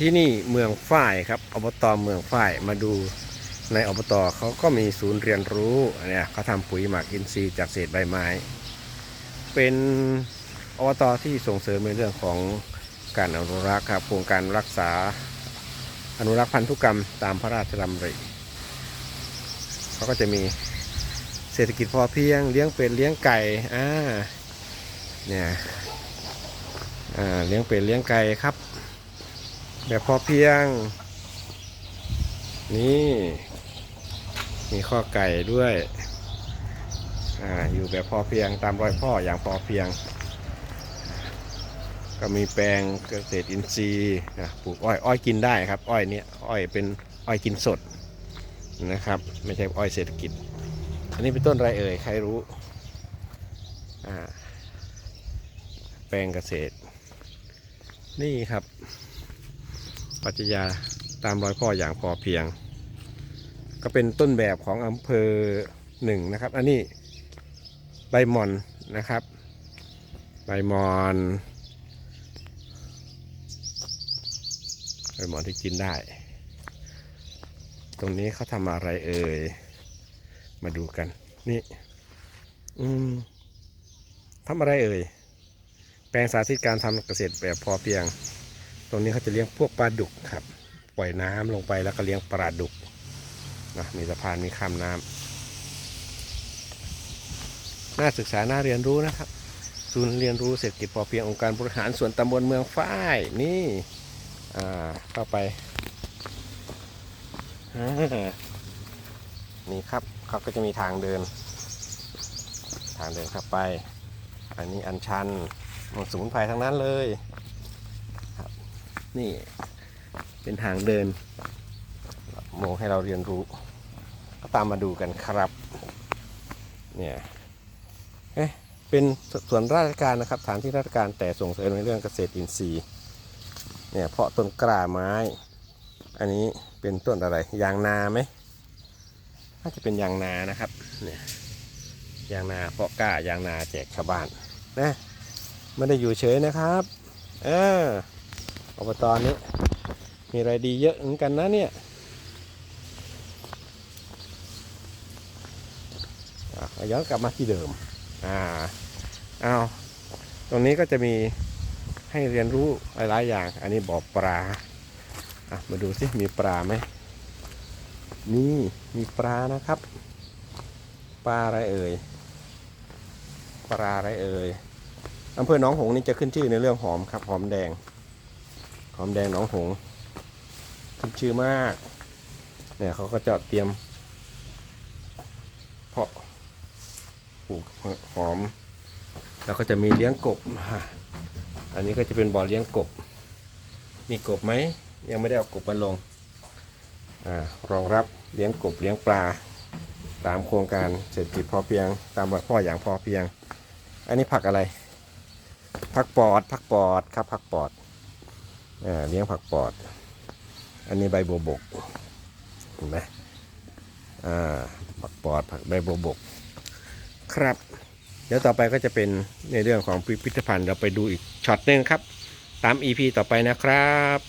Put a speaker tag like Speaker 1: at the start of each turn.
Speaker 1: ที่นี่เมืองฝ้ายครับอบตเมืองฝ้ายมาดูในอบตเขาก็มีศูนย์เรียนรู้เนี่ยเขาทำปุ๋ยหมักอินทรีย์จากเศษใบไม้ เป็นอบตที่ส่งเสริมในเรื่องของการอนุรักษ์ครับโครงการรักษาอนุรักษ์พันธุกรรมตามพระราชดำริเขาก็จะมีเศรษฐกิจพอเพียงเลี้ยงเป็ดเลี้ยงไก่อ่าเนี่ยอ่าเลี้ยงเป็ดเลี้ยงไก่ครับ แบบพอเพียง นี่ มีข้อไก่ด้วย อ่า อยู่แบบพอเพียงตามรอยพ่ออย่างพอเพียง ก็มีแปลงเกษตรอินทรีย์นะปลูกอ้อย อ้อยกินได้ครับ อ้อยเนี้ยอ้อยเป็นอ้อยกินสดนะครับ ไม่ใช่อ้อยเศรษฐกิจ อันนี้เป็นต้นไรเอ่ย ใครรู้ อ่า แปลงเกษตร นี่ครับ ปรัชญาตามรอยพ่ออย่างพอเพียง ก็เป็นต้นแบบของอำเภอหนึ่งนะครับ อันนี้ใบมอนนะครับ ใบมอนใบมอนที่กินได้ ตรงนี้เขาทำอะไรเอ่ย มาดูกัน นี่ อืมทำอะไรเอ่ย แปลงสาธิตการทำเกษตรแบบพอเพียง รงนี้เขาจะเลี้ยงพวกปลาดุกครับ ปล่อยน้ำลงไปแล้วก็เลี้ยงปลาดุกนะมีสะพานมีข้ามน้ำน่าศึกษาน่าเรียนรู้นะครับ ศูนย์เรียนรู้เศรษฐกิจพอเพียงองค์การบริหารส่วนตำบลเมืองฝ้ายนี่อ่าเข้าไปนี่ครับเขาก็จะมีทางเดิน ทางเดินเข้าไป อันนี้อันชันสมุนไพรทั้งนั้นเลย นี่เป็นทางเดิน โมให้เราเรียนรู้ ก็ตามมาดูกันครับ เนี่ยเอ๊ะเป็นส่วนราชการนะครับฐานที่ราชการแต่ส่งเสริมในเรื่องเกษตรอินทรีย์เนี่ยเพาะต้นกล้าไม้ อันนี้เป็นต้นอะไรยางนาไหมน่าจะเป็นยางนานะครับเนี่ยยางนาเพาะกล้ายางนาแจกชาวบ้านนะไม่ได้อยู่เฉยนะครับ เออ อบตอนนี้ มีอะไรดีเยอะเหมือนกันนะเนี่ยย้อนกลับมาที่เดิม อ่าเอาตรงนี้ก็จะมีให้เรียนรู้หลายๆอย่าง อันนี้บ่อปลาอะมาดูสิมีปลาไหมนี่มีปลานะครับ ปลาอะไรเอ่ย ปลาอะไรเอ่ยอำเภอหนองหงส์นี่จะขึ้นชื่อในเรื่องหอมครับ หอมแดง หอมแดงหนองหงขึ้นชื่อมาก เนี่ยเขาก็จะเตรียม เพาะปลูกหอม แล้วก็จะมีเลี้ยงกบ อันนี้ก็จะเป็นบ่อเลี้ยงกบ มีกบไหม ยังไม่ได้เอากบมาลงอารองรับเลี้ยงกบเลี้ยงปลา ตามโครงการเศรษฐกิจพอเพียง ตามวัดพ่ออย่างพอเพียง อันนี้ผักอะไรผักปอดผักปอดครับผักปอด เลี้ยงผักปอด อันนี้ใบบัวบกเห็นไหมผักปอดผักใบบัวบก ครับ เดี๋ยวต่อไปก็จะเป็นในเรื่องของพิพิธภัณฑ์เราไปดูอีกช็อตหนึ่งครับ ตาม EP ต่อไปนะครับ